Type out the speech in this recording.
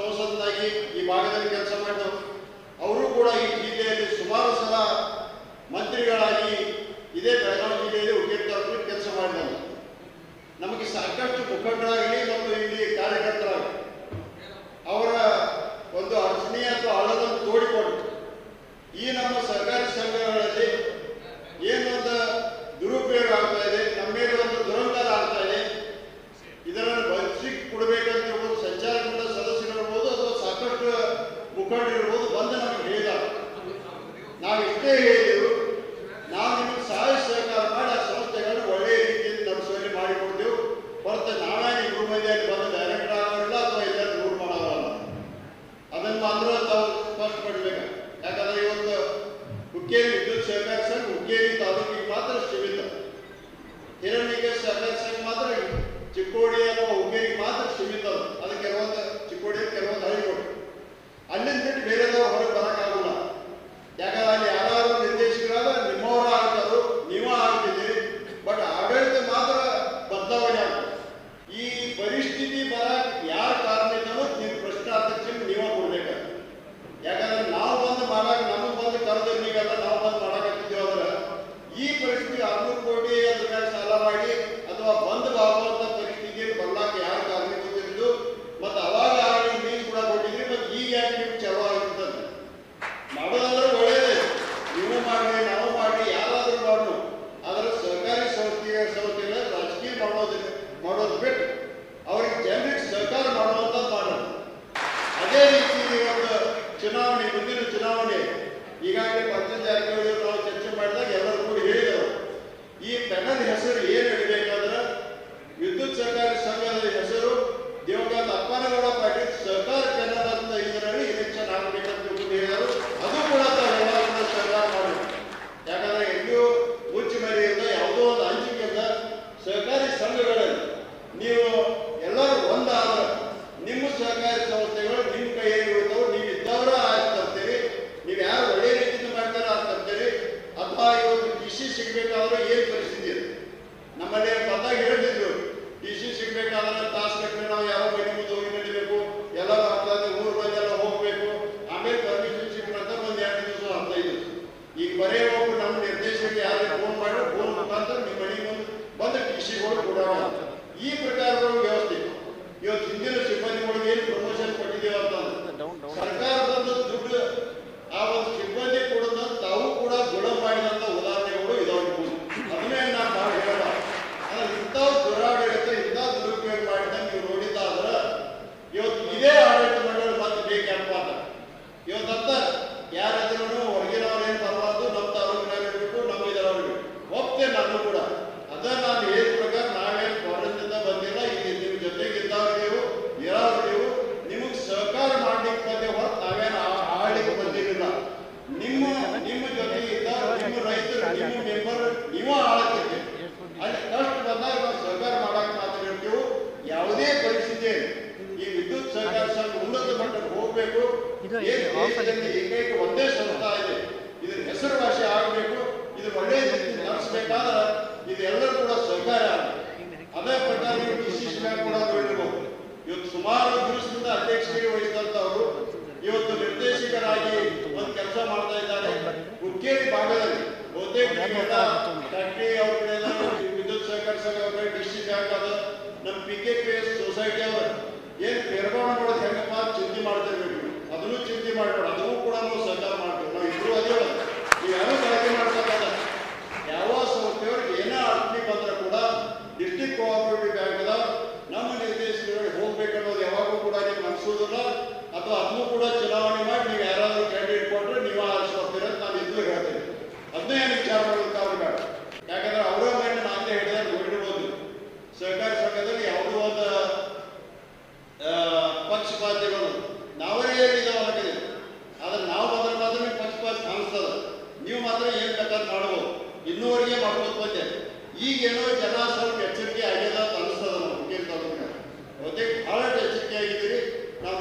ಸಂಸದನಾಗಿ ಈ ಭಾಗದಲ್ಲಿ ಕೆಲಸ ಮಾಡಿದವರು. ಅವರು ಕೂಡ ಈ ಜಿಲ್ಲೆಯಲ್ಲಿ ಸುಮಾರು ಸಲ ಮಂತ್ರಿಗಳಾಗಿ ಇದೇ ಬೆಳಗಾವಿ ಜಿಲ್ಲೆಯಲ್ಲಿ ಉಪಯುಕ್ತ ಕೆಲಸ ಮಾಡಿದಲ್ಲ ನಮಗೆ ಸಾಕಷ್ಟು ಮುಖಂಡರಾಗಲಿ ಮತ್ತು ಇಲ್ಲಿ ಕಾರ್ಯಕರ್ತರಾಗಲಿ ಹುಕ್ಕೇರಿ ವಿದ್ಯುತ್ ಸಹಕಾರ ಸಂಘ ಹುಕ್ಕೇರಿ ತಾಲೂಕಿಗೆ ಮಾತ್ರ ಸೀಮಿತ ಹಿರಣ್ಯ ಸಹಕಾರ ಸಂಘ ಮಾತ್ರ ಚಿಕ್ಕೋಡಿ ಅಥವಾ ಹುಕ್ಕೇರಿಗೆ ಮಾತ್ರ ಸೀಮಿತ ಅದಕ್ಕೆ ಅರವತ್ತು ಮಾಡಬೇಡಿ ನಾವು ಮಾಡಲಿ ಯಾರಾದರೂ ಮಾಡಲು ಆದರೆ ಸರ್ಕಾರಿ ಸಂಸ್ಥೆಯ ಸಂಸ್ಥೆಗಳ ರಾಜಕೀಯ ಮಾಡೋದಿಲ್ಲ, ಮಾಡೋದು ಬಿಟ್ಟು ಅವರಿಗೆ ಜನರಿಗೆ ಸಹಕಾರ ಮಾಡುವಂಥದ್ದು ಮಾಡೋದು ಅದೇ ರೀತಿ ಒಂದು ಚುನಾವಣೆ, ಮುಂದಿನ ಚುನಾವಣೆ, ಈಗಾಗಲೇ ಪಂಚಾಯತ್ ನಾವು ಚರ್ಚೆ ಮಾಡಿದಾಗ ಎಲ್ಲರೂ ಕೂಡ ಹೇಳಿದರು. ಈ ತಂಡದ ಹೆಸರು ಏನು ಇಡಬೇಕಾದ್ರೆ ವಿದ್ಯುತ್ ಸಹಕಾರಿ ಸಂಘದ ಹೆಸರು ದೇವಗಾಂತ ಅಪ್ಪನಗೌಡ ಪಾಟೀಲ್ ಸಹಕಾರ ಕನ್ನಡ ಈ ಪ್ರಕಾರದ ವ್ಯವಸ್ಥೆ ಇವತ್ತು ಹಿಂದಿನ ಸಿಬ್ಬಂದಿಗಳಿಗೆ ಏನು ಪ್ರಮೋಷನ್ ಕೊಟ್ಟಿದ್ದೇವೆ ಅಂತ ಇದು ಏಕೈಕ ಒಂದೇ ಸಂಸ್ಥಾ ಇದೆ. ಇದರ ಹೆಸರು ಭಾಷೆ ಆಗಬೇಕು ಇದು ಒಳ್ಳೆಯ ರೀತಿ ನಡೆಸಬೇಕಾದ್ರೆ ಇದೆಲ್ಲರೂ ಕೂಡ ಸಹಕಾರ ಅದೇ ಪ್ರಕಾರ ವಿಶೇಷವಾಗಿ ಕೂಡ ಹೇಳಿರ್ಬೋದು ಇವತ್ತು ಸುಮಾರು ದಿವಸದಿಂದ ಅಧ್ಯಕ್ಷತೆ ವಹಿಸಿದಂತವರು ಇವತ್ತು ನಿರ್ದೇಶಕರಾಗಿ ಒಂದು ಕೆಲಸ ಮಾಡ್ತಾ ಇದ್ದಾರೆ. ಹುಕ್ಕೇರಿ ಭಾಗದಲ್ಲಿ ಬಹುತೇಕ ಕಡೆ ವಿದ್ಯುತ್ ಸಹಕಾರ ಸಂಘ ಅವ್ರ ಬ್ಯಾಂಕ್ ಅದ ನಮ್ಮ P K P S society ಅವರು ಏನು ನಿರ್ವಹಣೆ ಮಾಡೋದು ಹೆಂಗಪ್ಪ ಚಿಂತೆ ಮಾಡ್ತಿರ್ಬೇಕು ಅದನ್ನು ಮಾಡೋಣ ಆಗ್ಬೇಕು ಬಂದೆ ಈಗೇನೋ ಜನ ಸ್ವಲ್ಪ ಎಚ್ಚರಿಕೆ ಆಗ್ಯದ ಅಂತ ಅನಿಸ್ತದ ನಮ್ಗೆ. ಬಹಳಷ್ಟು ಎಚ್ಚರಿಕೆ ಆಗಿದ್ದೀರಿ. ನಮ್ಮ